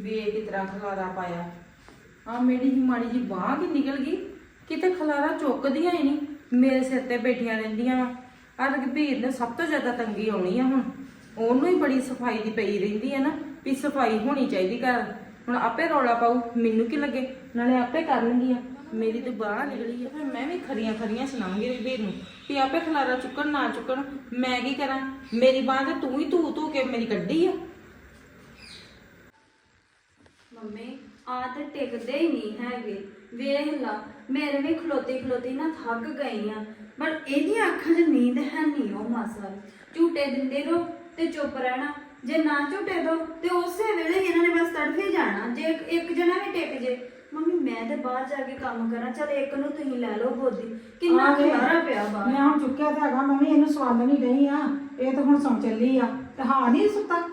ਵੇਖ ਕਿਤਰਾ ਖਲਾਰਾ ਪਾਇਆ। ਆ ਮੇਰੀ ਜੀ ਮਾੜੀ ਜੀ ਬਾਹ ਕੀ ਨਿਕਲ ਗਈ। ਕਿਤੇ ਖਲਾਰਾ ਚੁੱਕਦੀਆਂ ਹੀ ਨਹੀਂ। ਮੇਰੇ ਸਿਰ ਤੇ ਬੈਠੀਆਂ ਰਹਿੰਦੀਆਂ ਵਾ। ਆ ਰਘਬੀਰ ਨੇ ਸਭ ਤੋਂ ਜ਼ਿਆਦਾ ਤੰਗੀ ਆਉਣੀ ਆ ਹੁਣ। ਉਹਨੂੰ ਹੀ ਬੜੀ ਸਫ਼ਾਈ ਦੀ ਪਈ ਰਹਿੰਦੀ ਹੈ ਨਾ ਵੀ ਸਫ਼ਾਈ ਹੋਣੀ ਚਾਹੀਦੀ ਘਰ। ਹੁਣ ਆਪੇ ਰੌਲਾ ਪਾਉ ਮੈਨੂੰ ਕੀ ਲੱਗੇ? ਨਾਲੇ ਆਪੇ ਕਰਨਗੀਆਂ। ਮੇਰੀ ਤੇ ਬਾਹ ਨਿਕਲੀ ਆ। ਫਿਰ ਮੈਂ ਵੀ ਖਰੀਆਂ ਖਰੀਆਂ ਸੁਣਾਉਂਗੀ ਰਘਬੀਰ ਨੂੰ ਵੀ ਆਪੇ ਖਲਾਰਾ ਚੁੱਕਣ ਨਾ ਚੁੱਕਣ ਮੈਂ ਕੀ ਕਰਾਂ? ਮੇਰੀ ਬਾਹ ਤੇ ਤੂੰ ਹੀ ਧੂ ਧੂ ਕੇ ਮੇਰੀ ਕੱਢੀ ਆ। ਮੰਮੀ ਆ ਤੇ ਟਿਕਦੇ ਹੀ ਨਹੀਂ ਹੈਗੇ। ਵੇਖ ਲਾ ਮੇਰੇ ਵੀ ਖਲੋਤੀ ਖਲੋਤੀ ਨਾ ਥੱਕ ਗਈ ਆ ਪਰ ਇਹਦੀਆਂ ਅੱਖਾਂ 'ਚ ਨੀਂਦ ਹੈ ਨਹੀਂ ਉਹ ਮਾਸਾ। ਝੂਟੇ ਦਿੰਦੇ ਰਹੋ ਤੇ ਚੁੱਪ ਰਹਿਣਾ। ਜੇ ਨਾ ਝੂਟੇ ਦੋ ਤੇ ਉਸੇ ਵੇਲੇ ਹੀ ਇਹਨਾਂ ਨੇ ਬਸ ਤੜਫੇ ਜਾਣਾ। ਜੇ ਇੱਕ- ਇੱਕ ਜਣਾ ਵੀ ਟਿਕ ਜੇ। ਮੰਮੀ ਮੈਂ ਤੇ ਬਾਹਰ ਜਾ ਕੇ ਕੰਮ ਕਰਾਂ। ਚਲ ਇੱਕ ਨੂੰ ਤੁਸੀਂ ਲੈ ਲਓ ਗੋਦੀ। ਕਿੰਨਾ ਆ ਖਲਾਰਾ ਪਿਆ ਬਾਹਰ ਮੈਂ ਹੁਣ ਚੁੱਕਿਆ ਤਾਂ ਹੈਗਾ ਮੈਂ ਵੀ ਇਹਨੂੰ ਸਵਾਲ ਨਹੀਂ ਰਹੀ ਆ। ਇਹ ਤਾਂ ਹੁਣ ਸੌਂ ਚੱਲੀ ਆ। ਤੇ ਹਾਂ ਨਹੀਂ ਸੁੱਤਾ।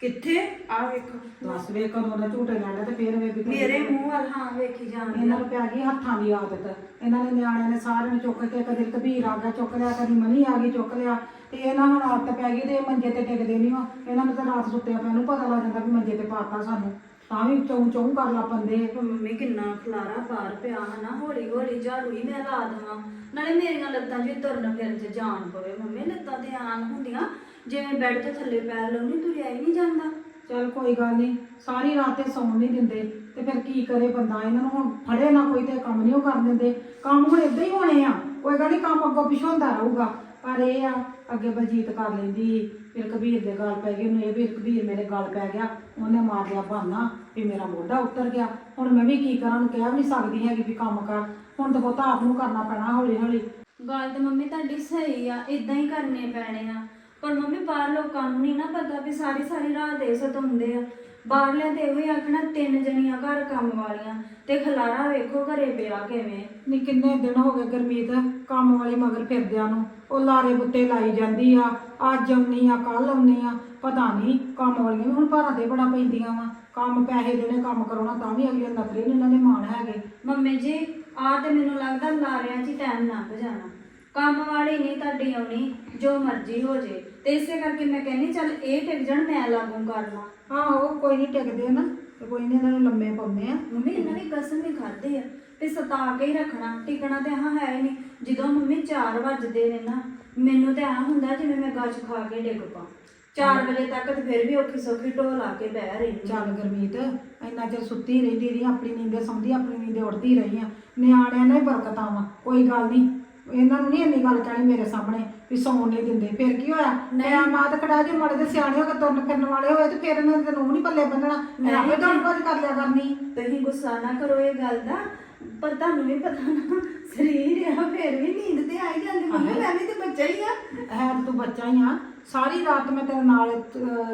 ਕਿੱਥੇ? ਆ ਵੇਖੋ। ਦੱਸ ਵੇ ਕਦੋਂ ਦਾ ਝੂਟੇ ਲੈਣਾ ਤੇ ਫੇਰ ਵੇ ਵੀ ਕਦੋਂ- ਮੇਰੇ ਮੂੰਹ ਵੱਲ ਹਾਂ ਵੇਖੀ ਜਾਂਦੇ ਇਹਨਾਂ ਨੂੰ ਪੈ ਗਈ ਹੱਥਾਂ ਦੀ ਆਦਤ। ਇਹਨਾਂ ਨੇ ਨਿਆਣਿਆਂ ਨੇ ਸਾਰਿਆਂ ਨੂੰ ਚੁੱਕ ਕੇ ਕਦੇ ਕਬੀਰ ਆ ਗਿਆ ਚੁੱਕ ਲਿਆ ਕਦੀ ਮਨੀ ਆ ਗਈ ਚੁੱਕ ਲਿਆ। ਤੇ ਇਹਨਾਂ ਹੁਣ ਆਦਤ ਪੈ ਗਈ ਤੇ ਇਹ ਮੰਜੇ ਤੇ ਟਿਕਦੇ ਨਹੀਂ ਹੋ ਇਹਨਾਂ ਨੂੰ ਤਾਂ ਰਾਤ ਸੁੱਤਿਆ ਪਿਆ ਨੂੰ ਪਤਾ ਲੱਗ ਜਾਂਦਾ ਵੀ ਮੰਜੇ ਤੇ ਪਾਤਾ ਸਾਨੂੰ। ਤਾਂ ਵੀ ਚੌਂ ਚੌਂ ਕਰ ਲਾ ਪੰਦੇ ਮੰਮੀ ਕਿੰਨਾ ਖਲਾਰਾ ਬਾਹਰ ਪਿਆ ਹਨਾ ਹੌਲੀ ਹੌਲੀ ਝਾੜੂ ਹੀ ਮੈਂ ਲਾ ਦੇਵਾਂ। ਨਾਲੇ ਮੇਰੀਆਂ ਲੱਤਾਂ 'ਚ ਤੁਰਨ ਫਿਰਨ 'ਚ ਜਾਨ ਪਵੇ ਮੰਮੀ ਲੱਤਾਂ ਤੇ ਆਨ ਹੁੰਦੀਆਂ। ਜਿਵੇਂ ਬੈੱਡ ਤੇ ਥੱਲੇ ਪੈਰ ਲਾਉਣੀ ਤੁਰਿਆ ਹੀ ਨਹੀਂ ਜਾਂਦਾ। ਚਲ ਕੋਈ ਗੱਲ ਨਹੀਂ ਸਾਰੀ ਰਾਤ ਤੇ ਸੌਣ ਨਹੀਂ ਦਿੰਦੇ। ਤੇ ਫਿਰ ਕੀ ਕਰੇ ਬੰਦਾ? ਇਹਨਾਂ ਨੂੰ ਹੁਣ ਫੜੇ ਨਾ ਕੋਈ ਤੇ ਕੰਮ ਨਹੀਂ ਉਹ ਕਰਨ ਦਿੰਦੇ। ਕੰਮ ਹੁਣ ਇਦਾਂ ਹੀ ਹੋਣੇ ਆ। ਕੋਈ ਗੱਲ ਨਹੀਂ ਕੰਮ ਅੱਗੋਂ ਪਿਛੋਂ ਹੁੰਦਾ ਰਹੂਗਾ। ਪਰ ਇਹ ਆ ਅੱਗੇ ਬਲਜੀਤ ਕਰ ਲੈਂਦੀ ਫਿਰ ਕਬੀਰ ਦੇ ਗਲ ਪੈ ਗਈ ਉਹਨੂੰ ਇਹ ਵੀ ਕਬੀਰ ਮੇਰੇ ਗਲ ਪੈ ਗਿਆ। ਉਹਨੇ ਮਾਰ ਲਿਆ ਬਹਾਨਾ ਵੀ ਮੇਰਾ ਮੋਢਾ ਉੱਤਰ ਗਿਆ। ਹੁਣ ਮੈਂ ਵੀ ਕੀ ਕਰਾਂ ਉਹਨੂੰ ਕਹਿ ਵੀ ਨਹੀਂ ਸਕਦੀ ਹੈਗੀ ਵੀ ਕੰਮ ਕਰ। ਹੁਣ ਤਾਂ ਬਹੁਤਾ ਆਪ ਨੂੰ ਕਰਨਾ ਪੈਣਾ ਹੌਲੀ ਹੌਲੀ ਗੱਲ ਤੇ ਮੰਮੀ ਤੁਹਾਡੀ ਸਹੀ ਆ ਇਦਾਂ ਹੀ ਕਰਨੇ ਪੈਣੇ ਆ। ਪਰ ਮੰਮੀ ਬਾਹਰ ਲੋਕਾਂ ਨੂੰ ਨਹੀਂ ਨਾ ਪਤਾ ਵੀ ਸਾਰੀ ਸਾਰੀ ਰਾਤ ਦੇ ਸਤਾਉਂਦੇ ਆ। ਬਾਹਰਲਿਆਂ ਤੇ ਇਹੋ ਹੀ ਆਖਣਾ ਤਿੰਨ ਜਣੀਆਂ ਘਰ ਕੰਮ ਵਾਲੀਆਂ ਤੇ ਖਲਾਰਾ ਵੇਖੋ ਘਰੇ ਪਿਆ ਕਿਵੇਂ। ਨੀ ਕਿੰਨੇ ਦਿਨ ਹੋ ਗਏ ਗਰਮੀਤ ਕੰਮ ਵਾਲੀ ਮਗਰ ਫਿਰਦਿਆਂ ਨੂੰ। ਉਹ ਲਾਰੇ ਬੁੱਤੇ ਲਾਈ ਜਾਂਦੀ ਆ ਅੱਜ ਆਉਣੀ ਆ ਕੱਲ ਆਉਣੀ ਆ ਪਤਾ ਨਹੀਂ ਕੰਮ ਵਾਲੀਆਂ ਵੀ ਹੁਣ ਭਾਰਾਂ ਤੇ ਬੜਾ ਪੈਂਦੀਆਂ ਵਾ। ਕੰਮ ਪੈਸੇ ਦੇਣੇ ਕੰਮ ਕਰਾਉਣਾ ਤਾਂ ਵੀ ਅਗਲੇ ਨਖਰੇ ਨੀ ਇਹਨਾਂ ਦੇ ਮਾਣ ਹੈਗੇ। ਮੰਮੀ ਜੀ ਆ ਤੇ ਮੈਨੂੰ ਲੱਗਦਾ ਲਾਰਿਆਂ 'ਚ ਟਾਈਮ ਲੰਘ ਜਾਣਾ। ਕੰਮ ਵਾਲੀ ਨਹੀਂ ਤੁਹਾਡੀ ਆਉਣੀ ਜੋ ਮਰਜ਼ੀ ਹੋ ਜੇ। ਤੇ ਇਸੇ ਕਰਕੇ ਮੈਂ ਕਹਿੰਦੀ ਚੱਲ ਇਹ ਟਿਕ ਜਾਣ ਮੈਂ ਲਾਗੂ ਕਰ ਲਾਂ। ਆਹੋ ਕੋਈ ਨਹੀਂ ਟਿਕਦੇ ਨਾ ਤੇ ਕੋਈ ਨਹੀਂ ਇਹਨਾਂ ਨੂੰ ਲੰਮੇ ਪਾਉਂਦੇ ਆ। ਮੰਮੀ ਇਹਨਾਂ ਨੇ ਕਸਮ ਹੀ ਖਾਦੇ ਆ। ਤੇ ਸਤਾ ਕੇ ਹੀ ਰੱਖਣਾ ਟਿਕਣਾ ਤੇ ਹਾਂ ਹੈ ਹੀ ਨਹੀਂ। ਜਦੋਂ ਮੰਮੀ 4 ਵਜਦੇ ਨੇ ਨਾ ਮੈਨੂੰ ਤੇ ਆ ਹੁੰਦਾ ਜਿਵੇਂ ਮੈਂ ਗੱਜ ਖਾ ਕੇ ਡਿੱਗ ਪਾ 4 ਵਜੇ ਤੱਕ ਤੇ ਫਿਰ ਵੀ ਔਖੀ ਸੌਖੀ ਢੋਲ ਲਾ ਕੇ ਬਹਿ ਰਹੀ ਹਾਂ। ਚੱਲ ਗਰਮੀਤ ਇੰਨਾ ਚਿਰ ਸੁੱਤੀ ਰਹਿੰਦੀ ਰਹੀ ਆਪਣੀ ਨੀਂਦੇ ਸੌਂਦੀ ਆਪਣੀ ਨੀਂਦੇ ਉੱਠਦੀ ਰਹੀ ਆ ਨਿਆਣਿਆਂ ਨੇ ਬਰਕਤਾਂ ਵਾ ਕੋਈ ਗੱਲ ਨਹੀਂ। ਇਹਨਾਂ ਨੂੰ ਨਹੀਂ ਇੰਨੀ ਗੱਲ ਕਹਿਣੀ ਮੇਰੇ ਸਾਹਮਣੇ ਵੀ ਸੌਣ ਨਹੀਂ ਦਿੰਦੇ। ਫਿਰ ਕੀ ਹੋਇਆ? ਮੈਂ ਮਾਤ ਖੜਾ ਜੇ ਮੜੇ ਦੇ ਸਿਆਣੇ ਹੋ ਕੇ ਤੁਰਨ ਫਿਰਨ ਵਾਲੇ ਹੋਏ ਤੇ ਫਿਰ ਇਹਨਾਂ ਦੇ ਨੂੰ ਨਹੀਂ ਪੱਲੇ ਬੰਨਣਾ। ਮੈਂ ਆਪੇ ਦੌੜ ਭੱਜ ਕਰ ਲਿਆ ਕਰਨੀ। ਤੁਸੀਂ ਗੁੱਸਾ ਨਾ ਕਰੋ ਇਹ ਗੱਲ ਦਾ ਪਰ ਤੁਹਾਨੂੰ ਵੀ ਪਤਾ ਨਾ ਸਰੀਰ ਆ ਫਿਰ ਵੀ ਨੀਂਦ ਤੇ ਆ ਹੀ ਜਾਂਦੀ। ਮੰਮੀ ਮੈਂ ਵੀ ਤੇ ਬੱਚਾ ਹੀ ਆ। ਹੈ ਤਾਂ ਬੱਚਾ ਹੀ ਆ। ਸਾਰੀ ਰਾਤ ਮੈਂ ਤੇਰੇ ਨਾਲ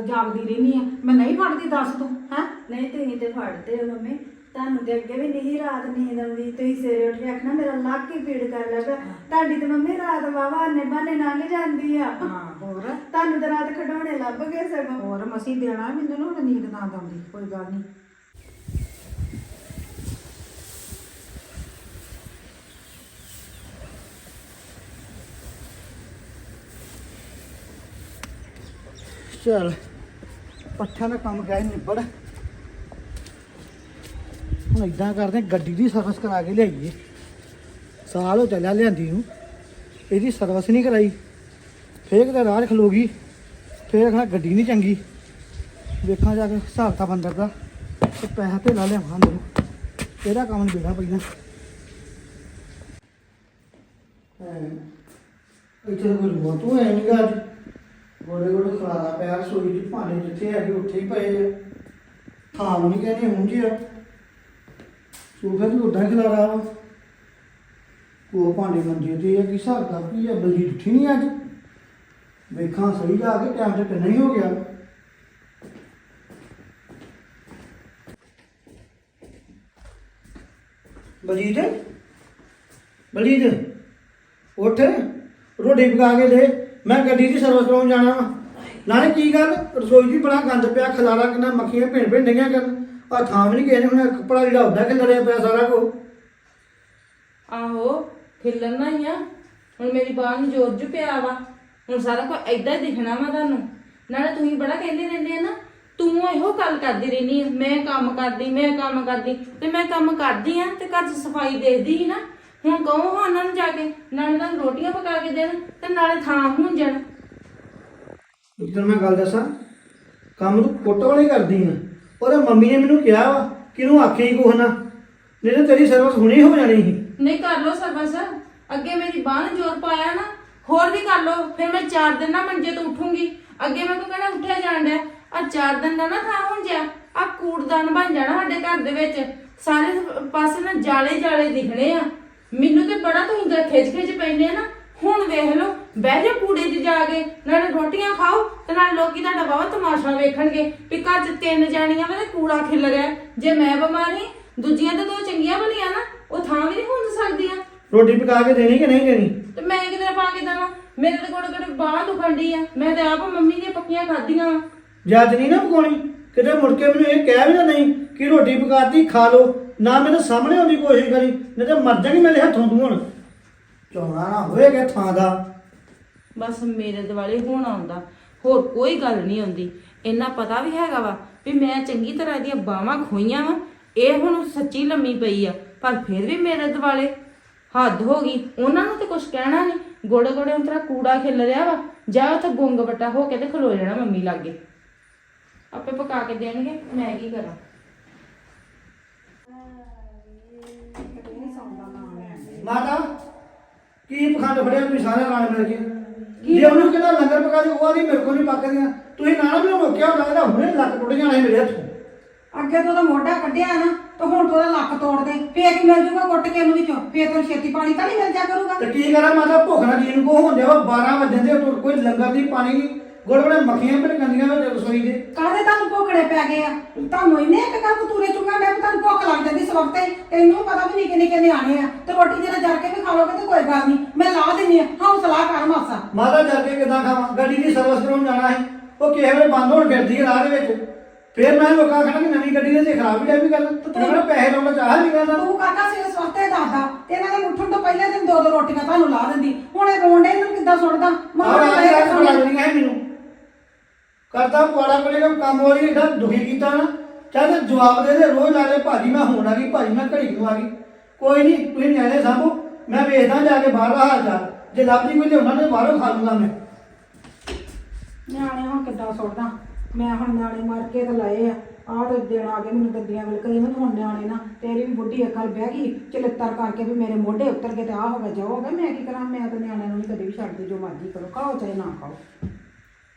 ਜਾਗਦੀ ਰਹਿਨੀ ਆ। ਮੈਂ ਨਹੀਂ ਫੜਦੀ ਦੱਸ ਤੂੰ ਹੈ? ਨਹੀਂ ਤੁਸੀਂ ਤੇ ਫੜਦੇ ਹੋ ਮੰਮੀ। ਤੁਹਾਨੂੰ ਤੇ ਅੱਗੇ ਵੀ ਨਹੀਂ ਰਾਤ ਨੀਂਦ ਆਉਂਦੀ। ਤੁਸੀਂ ਸਵੇਰੇ ਉੱਠ ਕੇ ਆਖਣਾ ਮੇਰਾ ਲੱਕ ਹੀ ਪੀੜ ਕਰ ਲੱਗਾ। ਤੁਹਾਡੀ ਤੇ ਮੰਮੀ ਰਾਤ ਵਾਵਾ ਨੇ ਬਾਨੇ ਲੰਘ ਜਾਂਦੀ ਆ। ਹਾਂ ਹੋਰ? ਤੁਹਾਨੂੰ ਤਾਂ ਰਾਤ ਖਡਾਉਣੇ ਲੱਭ ਗਏ ਸਗੋਂ। ਹੋਰ ਮਸੀ ਦੇਣਾ ਮੈਨੂੰ ਨੂੰ ਨੀਂਦ ਨਾ ਆਉਂਦੀ ਕੋਈ ਗੱਲ ਨਹੀਂ। ਚਲ ਪੱਠਿਆਂ ਦਾ ਕੰਮ ਗਿਆ ਨਿਬੜ। ਹੁਣ ਇਦਾਂ ਕਰਦੇ ਹਾਂ, ਗੱਡੀ ਦੀ ਸਰਵਿਸ ਕਰਾ ਕੇ ਲਿਆਈਏ। ਸਾਲ ਹੋ ਚੱਲਿਆ ਲਿਆਂਦੀ ਨੂੰ। ਇਹਦੀ ਸਰਵਿਸ ਨਹੀਂ ਕਰਾਈ। ਫੇਰ ਕਿਤੇ ਰਾਹ 'ਚ ਖਲੋ ਗਈ। ਫੇਰ ਆਖਣਾ ਗੱਡੀ ਨਹੀਂ ਚੰਗੀ। ਵੇਖਾਂ ਜਾ ਕੇ ਹਿਸਾਬ ਤਾਂ ਬੰਦਰ ਦਾ। ਤੇ ਪੈਸਾ ਤੇ ਲਾ ਲਿਆਵਾਂ ਅੰਦਰੋਂ। ਇਹਦਾ ਕੰਮ ਨਿਬੇੜਾ ਪਹਿਲਾਂ ਹਾਂ ਇੱਥੇ ਕੋਈ ਰੂਆ ਤੂੰ ਐ ਨਹੀਂ ਗਾ ਅੱਜ। ਗੋਡੇ ਖਲਾਰਾ ਪਿਆ ਰਸੋਈ ਚ ਭਾਂਡੇ ਜਿੱਥੇ ਹੈਗੇ ਉੱਥੇ ਹੀ ਪਏ ਆ। ਥਾਂ ਨੂੰ ਨਹੀਂ ਕਹਿੰਦੇ ਹੁੰਦੀ ਆ ਸੋਫੇ ਤੇ ਉਦਾਂ ਹੀ ਖਲਾਰਾ ਵਾ। ਉਹ ਭਾਂਡੇ ਮੰਜੇ ਤੇ ਆ, ਕੀ ਹਿਸਾਬ ਦਾ ਕੀ ਆ? ਬਲਜੀਤ ਉੱਠੀ ਨਹੀਂ ਅੱਜ। ਵੇਖਾਂ ਸਹੀ ਜਾ ਕੇ ਟਾਈਮ ਤੇ ਕਿੰਨਾ ਹੀ ਹੋ ਗਿਆ। ਬਲਜੀਤ ਬਲਜੀਤ, ਉੱਠ। ਰੋਟੀ ਪਕਾ ਕੇ ਦੇ। ਮੈਂ ਗੱਡੀ ਦੀ ਸਰਵਿਸ ਕਰਾਉਣ ਜਾਣਾ ਵਾ। ਨਾਲੇ ਕੀ ਗੱਲ? ਰਸੋਈ 'ਚ ਵੀ ਬੜਾ ਗੰਦ ਪਿਆ, ਖਲਾਰਾ ਕਿੰਨਾ ਮੱਖੀਆਂ ਭਿੰਨ ਭਿੰਨ ਡਈਆਂ ਕਰਨ। ਆ ਥਾਂ ਵੀ ਨਹੀਂ ਕਿਸੇ ਨੇ ਹੁਣ ਕੱਪੜਾ ਜਿਹੜਾ ਉੱਡਾ ਕੇ ਲੜਿਆ ਪਿਆ ਸਾਰਾ ਕੋ ਆਹੋ ਖਿਲਣਾ ਹੀ ਆ ਹੁਣ ਮੇਰੀ ਬਾਹ ਨੂੰ ਜੋਰ ਜੁ ਪਿਆ ਵਾ। ਹੁਣ ਸਾਰਾ ਕੁਝ ਐਦਾਂ ਹੀ ਦਿਖਣਾ ਵਾ ਤੁਹਾਨੂੰ। ਨਾਲੇ ਤੁਸੀਂ ਬੜਾ ਕਹਿੰਦੇ ਰਹਿੰਦੇ ਆ ਨਾ ਤੂੰ ਇਹੋ ਗੱਲ ਕਰਦੀ ਰਹਿਨੀ ਆ। ਮੈਂ ਕੰਮ ਕਰਦੀ ਮੈਂ ਕੰਮ ਕਰਦੀ। ਤੇ ਮੈਂ ਕੰਮ ਕਰਦੀ ਆ ਤੇ ਘਰ 'ਚ ਸਫ਼ਾਈ ਦੇਖਦੀ ਹੀ ਨਾ। ਹੁਣ ਕਹੋ ਹਾਂ ਉਹਨਾਂ ਨੂੰ ਜਾ ਕੇ ਨਾਲੇ ਨਾਲ ਰੋਟੀਆਂ ਪਕਾ ਕੇ ਦੇਣ ਤੇ ਨਾਲੇ ਥਾਂ ਹੁੰਜਣ ਜਦੋਂ ਮੈਂ ਗੱਲ ਦੱਸਾਂ ਕੰਮ ਤੂੰ ਕੁੱਟ ਵਾਲੇ ਕਰਦੀ ਆ। ਉਹਦੇ ਮੰਮੀ ਨੇ ਮੈਨੂੰ ਕਿਹਾ ਵਾ ਕਿ ਇਹਨੂੰ ਆਖੇ ਹੀ ਕੁਛ ਨਾ। ਨਹੀਂ ਤਾਂ ਤੇਰੀ ਸਰਵਿਸ ਹੁਣੇ ਹੋ ਜਾਣੀ ਸੀ। ਨਹੀਂ ਕਰ ਲੋ ਸਰਬਸ ਅੱਗੇ ਮੇਰੀ ਬਾਹ ਨੇ ਜ਼ੋਰ ਪਾਇਆ ਨਾ, ਹੋਰ ਵੀ ਕਰ ਲੋ ਫਿਰ ਮੈਂ ਚਾਰ ਦਿਨ ਨਾ ਮੰਜੇ ਤੋਂ ਉੱਠੂੰਗੀ। ਅੱਗੇ ਮੈਂ ਕੋ ਕਹਿਣਾ ਉੱਠਿਆ ਜਾਣ ਡਿਆ। ਆ ਚਾਰ ਦਿਨ ਦਾ ਨਾ ਥਾਂ ਹੁਣ ਜਾ ਆ ਕੂੜਦਾਨ ਬਣ ਜਾਣਾ ਸਾਡੇ ਘਰ ਦੇ ਵਿੱਚ। ਸਾਰੇ ਪਾਸੇ ਨਾ ਜਾਲੇ ਜਾਲੇ ਦਿਖਣੇ ਆ। ਮੈਨੂੰ ਤੇ ਬੜਾ ਤੁਸੀਂ ਖਿੱਚ ਖਿੱਚ ਪੈਂਦੇ ਆ ਨਾ। ਹੁਣ ਵੇਖ ਲਓ ਬਹਿ ਜਾ ਕੂੜੇ 'ਚ ਜਾ ਕੇ ਨਾਲੇ ਰੋਟੀਆਂ ਖਾਓ ਤੇ ਨਾਲ ਲੋਕੀ ਤੁਹਾਡਾ ਬਾਵਾ ਤਮਾਸ਼ਾ ਵੇਖਣਗੇ ਵੀ ਘਰ 'ਚ ਤਿੰਨ ਜਾਣੀਆਂ ਵੇ ਕੂੜਾ ਖਿਲ ਰਿਹਾ ਜੇ ਮੈਂ ਬਿਮਾਰ ਦੂਜੀਆਂ ਤਾਂ ਦੋ ਚੰਗੀਆਂ ਬਣੀਆਂ ਨਾ ਉਹ ਥਾਂ ਵੀ ਨਹੀਂ ਹੁੰਦ ਸਕਦੀਆਂ। ਰੋਟੀ ਪਕਾ ਕੇ ਦੇਣੀ ਕਿ ਨਹੀਂ ਦੇਣੀ? ਤੇ ਮੈਂ ਕਿਧਰ ਪਾ ਕੇ ਦਵਾਂ ਮੇਰੇ ਤੇ ਕੋਲ ਕੋਲ ਬਾਹ ਦੁਖਣ ਡਈ ਆ ਮੈਂ ਤੇ ਆਪ ਮੰਮੀ ਦੀਆਂ ਪੱਕੀਆਂ ਖਾਧੀਆਂ ਵਾਂ। ਨਹੀਂ ਨਾ ਪਕਾਉਣੀ ਕਿਤੇ ਮੁੜ ਕੇ ਮੈਨੂੰ ਇਹ ਕਹਿ ਵੀ ਨਾ ਨਹੀਂ ਕਿ ਰੋਟੀ ਪਕਾਤੀ ਖਾ ਲਓ ਨਾ ਮੈਨੂੰ ਸਾਹਮਣੇ ਆਉਣ ਦੀ ਕੋਸ਼ਿਸ਼ ਕਰੀ ਨਹੀਂ ਤਾਂ ਮਰ ਜਾਣੀ ਮੇਰੇ ਹੱਥੋਂ ਤੂੰ ਹੁਣ ਚੌਣਾ ਨਾ ਹੋਏਗਾ ਥਾਂ ਦਾ। ਬਸ ਮੇਰੇ ਦਿਵਾਲੇ ਹੋਣ ਆਉਂਦਾ ਹੋਰ ਕੋਈ ਗੱਲ ਨਹੀਂ ਆਉਂਦੀ ਇੰਨਾ ਪਤਾ ਵੀ ਹੈਗਾ ਵਾ ਵੀ ਮੈਂ ਚੰਗੀ ਤਰ੍ਹਾਂ ਦੀਆਂ ਬਾਹਾਂ ਖੋਈਆਂ ਵਾ ਇਹ ਹੁਣ ਸੱਚੀ ਲੰਮੀ ਪਈ ਆ ਪਰ ਫਿਰ ਵੀ ਮੇਰੇ ਦਿਵਾਲੇ ਹੱਦ ਹੋ ਗਈ। ਉਹਨਾਂ ਨੂੰ ਤੇ ਕੁਝ ਕਹਿਣਾ ਨਹੀਂ। ਗੋੜੇ ਗੋੜੇ ਉਂਤਰਾ ਕੂੜਾ ਖਿਲ ਰਿਹਾ ਵਾ। ਜਾ ਉੱਥੇ ਗੁੰਗ ਬੱਟਾ ਹੋ ਕੇ ਤੇ ਖਲੋ ਜਾਣਾ ਮੰਮੀ ਲਾਗੇ। ਆਪੇ ਪਕਾ ਕੇ ਦੇਣਗੇ ਮੈਂ ਕੀ ਕਰਾਂ? ਮਾਤਾ ਕੀ ਪਖੰਡ ਫੜਿਆ ਤੁਸੀਂ ਸਾਰੇ ਨਾਲ ਮਿਲ ਕੇ? ਜੇ ਉਹਨੂੰ ਕਹਿੰਦਾ ਲੰਗਰ ਪਕਾ ਦੇ ਉਹ ਨਹੀਂ ਮੇਰੇ ਕੋਲ ਨਹੀਂ ਪੱਕਦੀਆਂ ਤੁਸੀਂ ਨਾ ਨਾ ਮੈਨੂੰ ਰੋਕਿਆ ਹੁੰਦਾ ਇਹਦਾ ਹੁਣੇ ਲੱਕ ਟੁੱਟ ਜਾਣਾ ਸੀ ਮੇਰੇ ਹੱਥੋਂ। ਅੱਗੇ ਤੋਂ ਉਹਦਾ ਮੋਢਾ ਕੱਢਿਆ ਨਾ ਤੇ ਹੁਣ ਤੋਂ ਉਹਦਾ ਲੱਕ ਤੋੜ ਦੇ ਫੇਰ ਕੀ ਮਿਲ ਜੂਗਾ ਕੁੱਟ ਕੇ ਉਹਨੂੰ ਵਿੱਚੋਂ? ਫੇਰ ਤੈਨੂੰ ਛੇਤੀ ਪਾਣੀ ਤਾਂ ਨਹੀਂ ਮਿਲ ਜਾ ਕਰੂਗਾ? ਤੇ ਕੀ ਕਰਾਂ ਮਾਤਾ ਭੁੱਖ ਨਾਲ ਜੀਨ ਕੋ ਹੁੰਦੇ ਵਾ 12 ਵਜੇ ਦੇ ਉੱਤੋਂ ਕੋਈ ਲੰਗਰ ਦੀ ਪਾਣੀ ਨਹੀਂ। ਗੋੜੇ ਮੱਖੀਆਂ ਭੜਕੰਦੀਆਂ ਵਿੱਚ ਰਸੋਈ ਦੇ। ਗਏ ਆ। ਤੁਹਾਨੂੰ ਇਹਨੇ ਇੱਕ ਗੱਲ ਕਤੂਰੇ ਚੁੰਗਾ ਮੈਂ ਤੁਹਾਨੂੰ ਭੁੱਖ ਲੱਗ ਜਾਂਦੀ ਇਸ ਵਕਤ ਹੀ ਤੈਨੂੰ ਪਤਾ ਵੀ ਨਿੱਕੇ ਨਿੱਕੇ ਨਿਆਣੇ ਆ। ਤੇ ਰੋਟੀ ਜਿਹੜਾ ਜਰ ਕੇ ਵੀ ਖਾ ਲੋਗੇ ਤੇ ਕੋਈ ਗੱਲ ਨਹੀਂ। ਮੈਂ ਲਾ ਦਿੰਨੀ ਆ। ਹੌਸਲਾ ਕਰ ਮਾਸਾ। ਮਾਤਾ ਜਾ ਕੇ ਕਿਦਾਂ ਖਾਵਾਂ? ਗੱਡੀ ਦੀ ਸਰਵਿਸ ਕਰਾਉਣ ਜਾਣਾ ਹੈ ਉਹ ਕਿਸੇ ਵੇਲੇ ਬੰਦ ਹੋਣ ਫਿਰਦੀ ਹੈ ਰਾਹ ਦੇ ਵਿੱਚ। ਫੇਰ ਮੈਂ ਲੋਕਾਂ ਖਾਣਾ ਕਿ ਨਵੀਂ ਗੱਡੀ ਦੇ ਤੇ ਖਰਾਬ ਵੀ ਵੀ ਕਰ ਤੂੰ ਕਹਿੰਦਾ ਪੈਸੇ ਲਾਉਣਾ ਚਾਹ ਨਹੀਂ ਕਹਿੰਦਾ ਤੂੰ ਕਾਕਾ ਸਿਰ ਸਵਖਤੇ ਦੱਸਦਾ। ਤੇ ਇਹਨਾਂ ਦੇ ਉੱਠਣ ਤੋਂ ਪਹਿਲੇ ਦਿਨ ਦੋ ਦੋ ਰੋਟੀਆਂ ਤੁਹਾਨੂੰ ਲਾ ਦਿੰਦੀ। ਹੁਣ ਇਹ ਰੋਣ ਡੇ ਇਹਨੂੰ ਕਿੱਦਾਂ ਆਹ ਮਾਂ ਨੇ ਬੁਲਾ ਦੇਣੀਆਂ ਹੈ ਮੈਨੂੰ। ਕਰਦਾ ਪੁਆੜਾ ਕੋਲੇ ਕੰਮ ਕੰਮ ਵਾਲੀ ਏਡਾ ਦੁਖੀ ਕੀਤਾ ਨਾ। ਚਾਹੇ ਜਵਾਬ ਦੇ ਦੇ, ਰੋਜ਼ ਲਾ ਦੇ ਭਾਜੀ, ਮੈਂ ਹੁਣ ਆ ਗਈ, ਭਾਜੀ, ਮੈਂ ਘੜੀ ਨੂੰ ਆ ਗਈ। ਕੋਈ ਨਹੀਂ ਤੁਸੀਂ ਨਿਆਣੇ ਸਾਂਭੋ, ਮੈਂ ਵੇਖਦਾ ਜਾ ਕੇ ਬਾਹਰ ਹਾਲ ਚਾਲ। ਜੇ ਲੱਭਦੀ ਕੋਈ ਲਿਆਉਣਾ ਤੇ ਬਾਹਰੋਂ ਖਾ ਲੂੰਗਾ ਮੈਂ। ਨਿਆਣੇ ਹੁਣ ਕਿੱਦਾਂ ਸੁੱਟਦਾ? ਮੈਂ ਹੁਣ ਨਿਆਣੇ ਮਾਰ ਕੇ ਤੇ ਲਾਏ ਆ। ਆਹ ਤੇ ਦਿਨ ਆ ਗਏ ਮੈਨੂੰ ਦੰਦੀਆਂ ਮਿਲ ਕੇ ਮੈਨੂੰ ਹੁਣ ਨਿਆਣੇ ਨਾ, ਤੇਰੀ ਵੀ ਬੁੱਢੀ ਅਕਲ ਬਹਿ ਗਈ। ਚਲਿੱਤਰ ਕਰਕੇ ਵੀ ਮੇਰੇ ਮੋਢੇ ਉੱਤਰ ਕੇ ਤੇ ਆਹ ਹੋ ਗਿਆ, ਜੋ ਹੋ ਗਿਆ, ਮੈਂ ਕੀ ਕਰਾਂ? ਮੈਂ ਤਾਂ ਨਿਆਣਿਆਂ ਨੂੰ ਨਹੀਂ ਕਦੇ ਵੀ ਛੱਡਦੀ, ਜੋ ਮਰਜ਼ੀ ਕਰੋ, ਖਾਓ ਚਾਹੇ ਨਾ ਖਾਓ।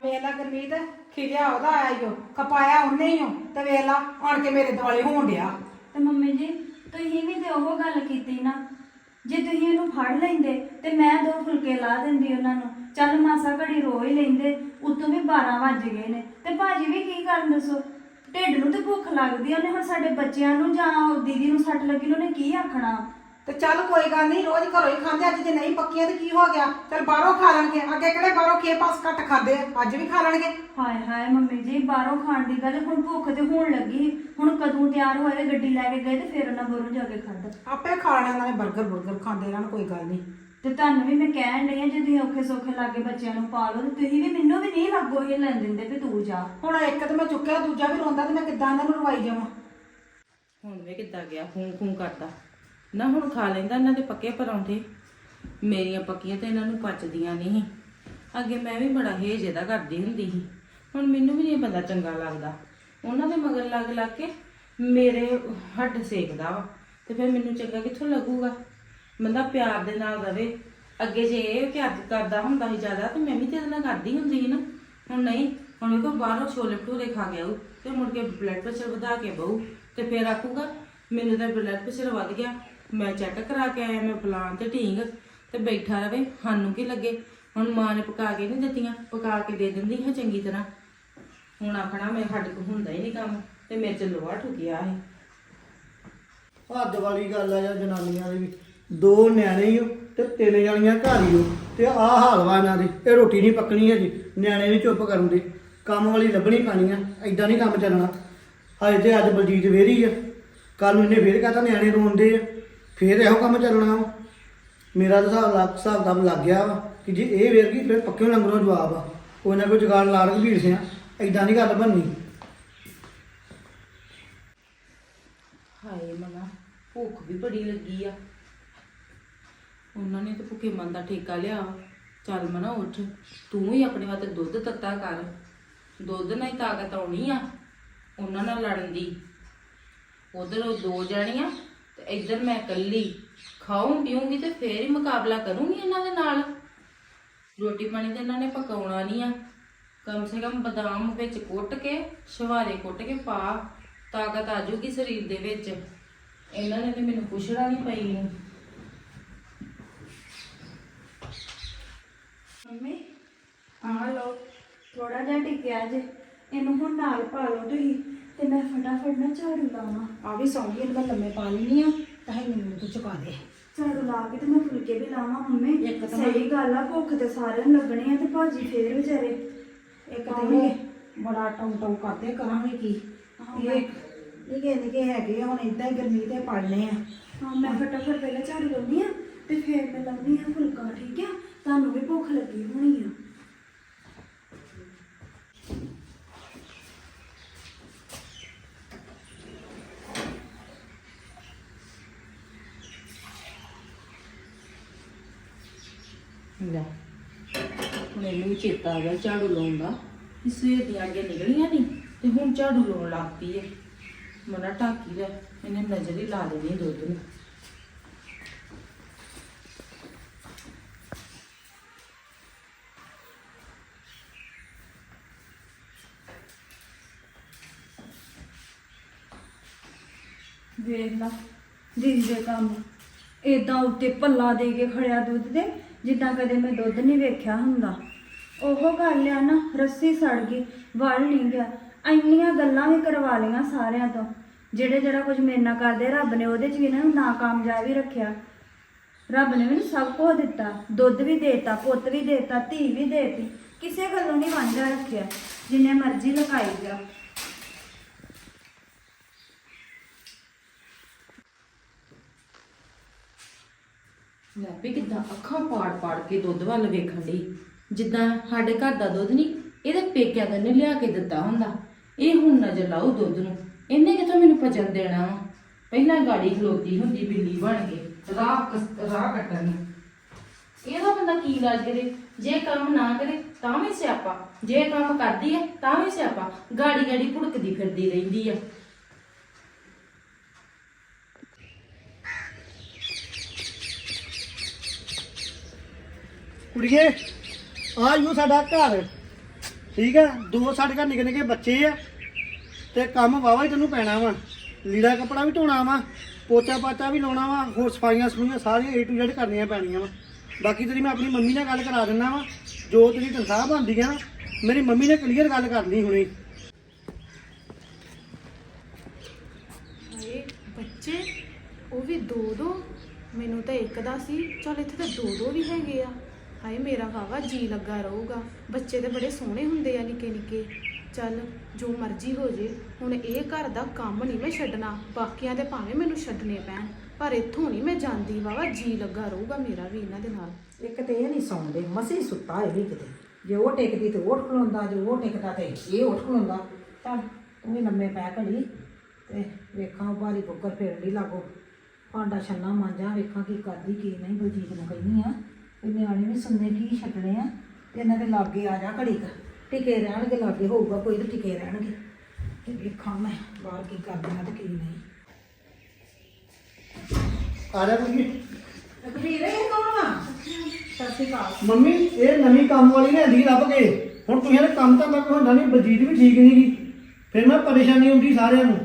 ਵੇਲਾ ਗਰਮੀਤ ਖਿਜਿਆ ਉਹਦਾ ਆਇਆ ਈ ਓ ਕਪਾਇਆ ਉਹਨੇ ਹੀ ਓ ਤੇ ਵੇਲਾ ਆਣ ਕੇ ਮੇਰੇ ਦੁਆਲੇ ਹੋਣ ਡਿਆ। ਤੇ ਮੰਮੀ ਜੀ ਤੁਸੀਂ ਵੀ ਤੇ ਉਹ ਗੱਲ ਕੀਤੀ ਨਾ। ਜੇ ਤੁਸੀਂ ਉਹਨੂੰ ਫੜ ਲੈਂਦੇ ਤੇ ਮੈਂ ਦੋ ਫੁਲਕੇ ਲਾ ਦਿੰਦੀ ਉਹਨਾਂ ਨੂੰ। ਚੱਲ ਮਾਸਾ ਘੜੀ ਰੋ ਹੀ ਲੈਂਦੇ ਉਤੋਂ ਵੀ 12 ਵੱਜ ਗਏ ਨੇ। ਤੇ ਭਾਜੀ ਵੀ ਕੀ ਕਰਨ ਦੱਸੋ? ਢਿੱਡ ਨੂੰ ਤੇ ਭੁੱਖ ਲੱਗਦੀ ਆ, ਉਹਨੇ ਹੁਣ ਸਾਡੇ ਬੱਚਿਆਂ ਨੂੰ ਜਾਂ ਉਹ ਦੀਦੀ ਨੂੰ ਸੱਟ ਲੱਗੀ ਨੂੰ ਉਹਨੇ ਕੀ ਆਖਣਾ? ਤੇ ਚੱਲ ਕੋਈ ਗੱਲ ਨਹੀਂ ਰੋਜ਼ ਘਰੋਂ ਹੀ ਖਾਂਦੇ ਅੱਜ ਜੇ ਨਹੀਂ ਪੱਕੀਆਂ ਤੇ ਕੀ ਹੋ ਗਿਆ? ਚੱਲ ਬਾਹਰੋਂ ਖਾ ਲੈਣਗੇ। ਅੱਗੇ ਕਿਹੜੇ ਬਾਹਰੋਂ ਕੇ ਪਾਸ ਕੱਟ ਖਾਂਦੇ ਆ? ਅੱਜ ਵੀ ਖਾ ਲੈਣਗੇ। ਹਾਏ ਹਾਏ ਮੰਮੀ ਜੀ ਬਾਹਰੋਂ ਖਾਣ ਦੀ ਗੱਲ ਹੁਣ ਭੁੱਖ ਤੇ ਹੋਣ ਲੱਗੀ। ਹੁਣ ਕਦੋਂ ਤਿਆਰ ਹੋਏ ਗੱਡੀ ਲੈ ਕੇ ਗਏ ਤੇ ਫਿਰ ਉਹਨਾਂ ਬਾਹਰੋਂ ਜਾ ਕੇ ਖਾਧਾ। ਆਪੇ ਖਾ ਲੈਣਾ ਉਹਨਾਂ ਨੇ 버ਗਰ 버ਗਰ ਖਾਂਦੇ ਰਹਿਣ ਕੋਈ ਗੱਲ ਨਹੀਂ। ਤੇ ਤੁਹਾਨੂੰ ਵੀ ਮੈਂ ਕਹਿਣ ਡਈ ਆ ਜੇ ਤੁਸੀਂ ਔਖੇ ਸੌਖੇ ਲਾਗੇ ਬੱਚਿਆਂ ਨੂੰ ਪਾਲੋ ਤੇ ਤੁਸੀਂ ਵੀ ਮੈਨੂੰ ਵੀ ਨਹੀਂ ਲੱਗੋ ਇਹ ਲੈਣ ਦਿੰਦੇ ਵੀ ਤੂੰ ਜਾ। ਹੁਣ ਇੱਕ ਤੇ ਮੈਂ ਚੁੱਕਿਆ ਦੂਜਾ ਵੀ ਰੋਂਦਾ ਤੇ ਮੈਂ ਕਿੱਦਾਂ ਇਹਨਾਂ ਨੂੰ ਰਵਾਈ ਜਾਵਾਂ? ਹੁਣ ਵੇ ਕਿੱਦਾਂ ਗਿਆ ਫੂੰ ਫੂੰ ਕਰਦਾ। ਨਾ ਹੁਣ ਖਾ ਲੈਂਦਾ ਇਹਨਾਂ ਦੇ ਪੱਕੇ ਪਰੌਂਠੇ। ਮੇਰੀਆਂ ਪੱਕੀਆਂ ਤਾਂ ਇਹਨਾਂ ਨੂੰ ਪਚਦੀਆਂ ਨਹੀਂ। ਅੱਗੇ ਮੈਂ ਵੀ ਬੜਾ ਹੇਜ ਇਹਦਾ ਕਰਦੀ ਹੁੰਦੀ ਸੀ। ਹੁਣ ਮੈਨੂੰ ਵੀ ਨਹੀਂ ਬੰਦਾ ਚੰਗਾ ਲੱਗਦਾ। ਉਹਨਾਂ ਦੇ ਮਗਰ ਲੱਗ ਲੱਗ ਕੇ ਮੇਰੇ ਹੱਡ ਸੇਕਦਾ ਵਾ। ਤੇ ਫਿਰ ਮੈਨੂੰ ਚੰਗਾ ਕਿੱਥੋਂ ਲੱਗੂਗਾ? ਬੰਦਾ ਪਿਆਰ ਦੇ ਨਾਲ ਰਵੇ। ਅੱਗੇ ਜੇ ਇਹ ਪਿਆਰ ਕਰਦਾ ਹੁੰਦਾ ਸੀ ਜ਼ਿਆਦਾ, ਤੇ ਮੈਂ ਵੀ ਤੇ ਇਹਦੇ ਨਾਲ ਕਰਦੀ ਹੁੰਦੀ ਸੀ ਨਾ। ਹੁਣ ਨਹੀਂ, ਹੁਣ ਵੇਖੋ ਬਾਹਰੋਂ ਛੋਲੇ ਭਟੂਰੇ ਖਾ ਗਿਆ ਉਹ ਤੇ ਮੁੜ ਕੇ ਬਲੱਡ ਪ੍ਰੈਸ਼ਰ ਵਧਾ ਕੇ ਬਹੂ ਤੇ ਫਿਰ ਆਖੂਗਾ, ਮੈਨੂੰ ਤਾਂ ਬਲੱਡ ਪ੍ਰੈਸ਼ਰ ਵੱਧ ਗਿਆ। ਮੈਂ ਚੈੱਕ ਕਰਾ ਕੇ ਆਇਆ, ਮੈਂ ਫਲਾਣ ਤੇ ਢੀਂਗ, ਤੇ ਬੈਠਾ ਰਵੇ, ਸਾਨੂੰ ਕੀ ਲੱਗੇ? ਹੁਣ ਮਾਂ ਨੇ ਪਕਾ ਕੇ ਨਹੀਂ ਦਿੱਤੀਆਂ, ਪਕਾ ਕੇ ਦੇ ਦਿੰਦੀ ਹਾਂ ਚੰਗੀ ਤਰ੍ਹਾਂ। ਹੁਣ ਆਖਣਾ ਮੈਂ ਸਾਡੇ ਕੋਲ ਹੁੰਦਾ ਹੀ ਨਹੀਂ ਕੰਮ, ਤੇ ਮੇਰੇ ਚ ਲੋਹਾ ਠੁਕਿਆ ਹੈ ਹੱਦ ਵਾਲੀ ਗੱਲ ਆ ਯਾਰ ਜਨਾਨੀਆਂ ਦੀ ਵੀ। ਦੋ ਨਿਆਣੇ ਹੀ ਓ ਤੇ ਤਿੰਨ ਜਣੀਆਂ ਘਰ ਹੀ ਹੋ, ਤੇ ਆਹ ਹਾਲ ਵਾ ਇਹਨਾਂ ਦੀ। ਇਹ ਰੋਟੀ ਨਹੀਂ ਪੱਕਣੀ ਜੀ ਨਿਆਣੇ ਨਹੀਂ ਚੁੱਪ ਕਰਨ ਦੇ। ਕੰਮ ਵਾਲੀ ਲੱਭਣੀ ਪੈਣੀ ਆ ਐਦਾਂ ਨਹੀਂ ਕੰਮ ਚੱਲਣਾ। ਹਜੇ ਤੇ ਅੱਜ ਬਲਜੀਤ ਵੇਰੀ ਆ ਕੱਲ ਨੂੰ ਇਹਨੇ ਫੇਰ ਕਹਤਾ ਨਿਆਣੇ ਰੋਂਦੇ ਆ। ਫਿਰ ਇਹੋ ਕੰਮ ਚੱਲਣਾ ਵਾ। ਮੇਰਾ ਤਾਂ ਹਿਸਾਬ ਲੱਗ ਹਿਸਾਬ ਦਾ ਲੱਗ ਗਿਆ ਵਾ ਕਿ ਜੇ ਇਹ ਵੇਰ ਗਈ, ਫਿਰ ਪੱਕੇ ਲੰਗਰੋਂ ਜਵਾਬ ਆ। ਕੋਈ ਨਾ ਕੋਈ ਜਗਾੜ ਲਾੜ ਕੇ ਭੀੜ ਸਿਆ। ਐਦਾਂ ਨਹੀਂ ਗੱਲ ਬਣਨੀ। ਹਾਏ ਮਨਾ, ਭੁੱਖ ਵੀ ਬੜੀ ਲੱਗੀ ਆ। ਉਹਨਾਂ ਨੇ ਤਾਂ ਭੁੱਖੇ ਮਨ ਦਾ ਠੇਕਾ ਲਿਆ ਚੱਲ ਮਨਾ ਉੱਠ, ਤੂੰ ਹੀ ਆਪਣੇ ਵਾਸਤੇ ਦੁੱਧ ਤੱਤਾ ਕਰ। ਦੁੱਧ ਨਾਲ ਹੀ ਤਾਕਤ ਆਉਣੀ ਆ, ਉਹਨਾਂ ਨਾਲ ਲੜਨ ਦੀ। ਉਧਰ ਉਹ ਦੋ ਜਣੀਆਂ ਇੱਧਰ ਮੈਂ ਇਕੱਲੀ ਖਾਉਂ ਪੀਉਂਗੀ ਤੇ ਫੇਰ ਹੀ ਮੁਕਾਬਲਾ ਕਰੂੰਗੀ ਇਹਨਾਂ ਦੇ ਨਾਲ। ਰੋਟੀ ਪਾਣੀ ਤੇ ਇਹਨਾਂ ਨੇ ਪਕਾਉਣਾ ਨਹੀਂ ਆ। ਕਮ ਸੇ ਕਮ ਬਦਾਮ ਵਿੱਚ ਕੁੱਟ ਕੇ, ਸ਼ਵਾਰੇ ਕੁੱਟ ਕੇ ਪਾ, ਤਾਕਤ ਆ ਜਾਊਗੀ ਸਰੀਰ ਦੇ ਵਿੱਚ। ਇਹਨਾਂ ਨੇ ਤੇ ਮੈਨੂੰ ਪੁੱਛਣਾ ਨਹੀਂ ਪਈ ਨੂੰ। ਮੰਮੀ ਆ ਲਓ ਥੋੜਾ ਜਿਹਾ ਟਿਕਿਆ ਜੇ। ਇਹਨੂੰ ਹੁਣ ਨਾਲ ਪਾ ਲਓ ਤੁਸੀਂ। ਤੇ ਮੈਂ ਫਟਾਫਟ ਨਾ ਝਾੜੂ ਲਾਵਾਂ। ਆ ਵੀ ਸੌਂਗੀ ਇਹਨੂੰ ਮੈਂ ਲੰਮੇ ਪਾ ਲੈਣੀ ਆ। ਤਾਂ ਹੀ ਮੈਨੂੰ ਤੂੰ ਚੁਕਾ ਦੇ। ਝਾੜੂ ਲਾ ਕੇ ਤੇ ਮੈਂ ਫੁਲਕੇ ਵੀ ਲਾਵਾਂ ਮੰਮੀ। ਇੱਕ ਤਾਂ ਸਹੀ ਗੱਲ ਆ ਭੁੱਖ ਤੇ ਸਾਰਿਆਂ ਨੂੰ ਲੱਗਣੀ ਆ ਤੇ ਭਾਜੀ ਫੇਰ ਵਿਚਾਰੇ। ਇੱਕ ਤੇ ਇਹ ਬੜਾ ਟੌਂ ਟੌਂ ਕਰਦੇ ਕਰਾਂਗੇ ਕੀ? ਆਹੋ, ਇਹ ਨਿੱਕੇ ਨਿੱਕੇ ਹੈਗੇ ਆ, ਹੁਣ ਇਦਾਂ ਹੀ ਗਰਮੀ ਤੇ ਪੜਨੇ ਆ। ਹਾਂ ਮੈਂ ਫਟਾਫਟ ਪਹਿਲਾਂ ਝਾੜੂ ਲਾਉਂਦੀ ਆ ਤੇ ਫੇਰ ਮੈਂ ਲਾਉਂਦੀ ਆ ਫੁਲਕਾ ਠੀਕ ਆ? ਤੁਹਾਨੂੰ ਵੀ ਭੁੱਖ ਲੱਗੀ ਹੋਣੀ ਆ। ਲੈ। ਹੁਣ ਇਹਨੂੰ ਵੀ ਚੇਤਾ ਆ ਗਿਆ ਝਾੜੂ ਲਾਉਣ ਦਾ। ਕਿ ਸਵੇਰ ਦੀਆਂ ਅੱਗੇ ਨਿਕਲੀਆਂ ਨਹੀਂ ਤੇ ਹੁਣ ਝਾੜੂ ਲਾਉਣ ਲੱਗ ਪਈ ਹੈ ਮਨਾ ਢਾਕੀ ਦਾ ਇਹਨੇ ਨਜ਼ਰ ਹੀ ਲਾ ਦੇਣੀ ਦੁੱਧ ਨੂੰ। ਵੇਖ ਲਾ, ਦੀਦੀ ਦੇ ਕੰਮ। ਏਦਾਂ ਉੱਤੇ ਪੱਲਾ ਦੇ ਕੇ ਖੜਿਆ ਦੁੱਧ ਦੇ ਜਿੱਦਾਂ ਕਦੇ ਮੈਂ ਦੁੱਧ ਨਹੀਂ ਵੇਖਿਆ ਹੁੰਦਾ। ਉਹ ਗੱਲ ਆ ਨਾ, ਰੱਸੀ ਸੜ ਗਈ, ਵਲ ਨਹੀਂ ਗਿਆ। ਇੰਨੀਆਂ ਗੱਲਾਂ ਵੀ ਕਰਵਾ ਲਈਆਂ ਸਾਰਿਆਂ ਤੋਂ। ਜਿਹੜੇ ਜਿਹੜਾ ਕੁਝ ਮੇਰੇ ਨਾਲ ਕਰਦੇ, ਰੱਬ ਨੇ ਉਹਦੇ 'ਚ ਵੀ ਇਹਨਾਂ ਨੂੰ ਨਾਕਾਮਯਾਬ ਹੀ ਰੱਖਿਆ। ਰੱਬ ਨੇ ਮੈਨੂੰ ਸਭ ਕੁਝ ਦਿੱਤਾ। ਦੁੱਧ ਵੀ ਦੇਤਾ, ਪੁੱਤ ਵੀ ਦੇਤਾ, ਧੀ ਵੀ ਦੇਤੀ। ਕਿਸੇ ਗੱਲੋਂ ਨਹੀਂ ਵਾਂਝਾ ਰੱਖਿਆ। ਜਿੰਨੇ ਮਰਜ਼ੀ ਲਗਾਈ ਜਾ। ਲੈ ਕਿਦਾਂ ਅੱਖਾਂ ਪਾੜ ਪਾੜ ਕੇ ਦੁੱਧ ਵੱਲ ਵੇਖਣ ਦੀ ਜਿੱਦਾਂ ਸਾਡੇ ਘਰ ਦਾ ਦੁੱਧ ਨਹੀਂ ਇਹਦੇ ਪੇਕਿਆਂ ਦਾ ਨੇ ਲਿਆ ਕੇ ਦਿੱਤਾ ਹੁੰਦਾ। ਇਹ ਹੁਣ ਨਜ਼ਰ ਲਾਓ ਦੁੱਧ ਨੂੰ। ਇਹਨੇ ਕਿਥੋਂ ਮੈਨੂੰ ਪਚਨ ਦੇਣਾ ਵਾ? ਪਹਿਲਾਂ ਗਾੜੀ ਖਲੋਤੀ ਹੁੰਦੀ ਬਿੱਲੀ ਬਣ ਕੇ, ਰਾਹ ਕਸ- ਰਾਹ ਕੱਟਣ ਨੂੰ। ਇਹਦਾ ਬੰਦਾ ਕੀ ਇਲਾਜ ਕਰੇ? ਜੇ ਕੰਮ ਨਾ ਕਰੇ, ਤਾਂ ਵੀ ਸਿਆਪਾ। ਜੇ ਕੰਮ ਕਰਦੀ ਹੈ ਤਾਂ ਵੀ ਸਿਆਪਾ। ਗਾੜੀ ਗਾੜੀ ਭੁੜਕਦੀ ਫਿਰਦੀ ਰਹਿੰਦੀ ਆ। ਕੁੜੀਏ। ਆ ਯੂ ਸਾਡਾ ਘਰ। ਠੀਕ ਹੈ ਦੋ ਸਾਡੇ ਘਰ ਨਿੱਕੇ ਨਿੱਕੇ ਬੱਚੇ ਆ। ਤੇ ਕੰਮ ਵਾਵਾ ਹੀ ਤੈਨੂੰ ਪੈਣਾ ਵਾ। ਲੀੜਾ ਕੱਪੜਾ ਵੀ ਧੋਣਾ ਵਾ। ਪੋਚਾ ਪਾਚਾ ਵੀ ਲਾਉਣਾ ਵਾ। ਹੋਰ ਸਫਾਈਆਂ ਸਫੂਈਆਂ ਸਾਰੀਆਂ ਏ ਟੂ ਜ਼ੈਡ ਕਰਨੀਆਂ ਪੈਣੀਆਂ ਵਾ। ਬਾਕੀ ਤੇਰੀ ਮੈਂ ਆਪਣੀ ਮੰਮੀ ਨਾਲ ਗੱਲ ਕਰਾ ਦਿੰਦਾ ਵਾ। ਜੋ ਤੇਰੀ ਤਨਖਾਹ ਬਣਦੀ ਆ ਨਾ ਮੇਰੀ ਮੰਮੀ ਨੇ ਕਲੀਅਰ ਗੱਲ ਕਰਨੀ ਹੁਣੇ। ਹਾਏ, ਬੱਚੇ, ਉਹ ਵੀ ਦੋ ਦੋ। ਮੈਨੂੰ ਤਾਂ ਇੱਕ ਦਾ ਸੀ। ਚਲ ਇੱਥੇ ਤਾਂ ਦੋ ਦੋ ਵੀ ਹੈਗੇ ਆ। ਹਾਏ ਮੇਰਾ ਵਾਵਾ ਜੀ ਲੱਗਾ ਰਹੂਗਾ। ਬੱਚੇ ਤੇ ਬੜੇ ਸੋਹਣੇ ਹੁੰਦੇ ਆ ਨਿੱਕੇ ਨਿੱਕੇ। ਚੱਲ, ਜੋ ਮਰਜ਼ੀ ਹੋ ਜੇ, ਹੁਣ ਇਹ ਘਰ ਦਾ ਕੰਮ ਨਹੀਂ ਮੈਂ ਛੱਡਣਾ। ਬਾਕੀਆਂ ਦੇ ਭਾਵੇਂ ਮੈਨੂੰ ਛੱਡਣੇ ਪੈਣ, ਪਰ ਇੱਥੋਂ ਨਹੀਂ ਮੈਂ ਜਾਂਦੀ। ਵਾਵਾ ਜੀ ਲੱਗਾ ਰਹੂਗਾ ਮੇਰਾ ਵੀ ਇਹਨਾਂ ਦੇ ਨਾਲ। ਇੱਕ ਤੇ ਇਹ ਨਹੀਂ ਸੌਂਦੇ, ਮਸੇ ਸੁੱਤਾ ਇਹ ਵੀ ਕਿਤੇ। ਜੇ ਉਹ ਟਿਕਦੀ ਤੇ ਉਹ ਉੱਠ ਖਲੋਂਦਾ, ਜੇ ਉਹ ਟਿਕਦਾ ਤੇ ਇਹ ਉੱਠ ਖਲੋਂਦਾ। ਚੱਲ, ਤੂੰ ਵੀ ਲੰਮੇ ਪੈ ਘੜੀ, ਤੇ ਵੇਖਾਂ ਉਹ ਭਾਰੀ ਬੁੱਕਰ ਫੇਰਨ ਦੀ ਲਾਗੋ। ਭਾਂਡਾ ਛੰਨਾ ਮਾਂਜਾ, ਵੇਖਾਂ ਕੀ ਕਰਦੀ, ਕੀ ਨਹੀਂ, ਬਲਜੀਤ ਨੂੰ ਕਹਿੰਦੀ ਆ। ਤੇ ਨਿਆਣੇ ਵੀ ਸੁਣਨੇ ਕੀ ਛੱਡਣੇ ਆ ਤੇ ਇਹਨਾਂ ਦੇ ਲਾਗੇ ਆ ਜਾ ਘੜੀ ਕੁ। ਟਿਕੇ ਰਹਿਣਗੇ ਲਾਗੇ ਹੋਊਗਾ ਕੋਈ ਤੇ ਟਿਕੇ ਰਹਿਣਗੇ। ਤੇ ਵੇਖਾਂ ਮੈਂ ਬਾਹਰ ਕੀ ਕਰਦੀਆਂ ਤੇ ਕੀ ਨਹੀਂ। ਆ ਜਾ ਕੁੜੀਏ ਤਕਦੀਰ ਇਹ ਕੌਣ ਆ? ਸਤਿ ਸ਼੍ਰੀ ਅਕਾਲ। ਮੰਮੀ ਇਹ ਨਵੀਂ ਕੰਮ ਵਾਲੀ ਨੇ ਆਂਦੀ ਲੱਭ ਕੇ। ਹੁਣ ਤੁਸੀਂ ਇਹਦਾ ਕੰਮ ਤਾਂ ਮੈਂ ਹੁੰਦਾ ਨਹੀਂ ਬਲਜੀਤ ਵੀ ਠੀਕ ਨਹੀਂ ਗੀ ਫਿਰ ਮੈਂ ਪਰੇਸ਼ਾਨੀ ਹੁੰਦੀ ਸਾਰਿਆਂ ਨੂੰ।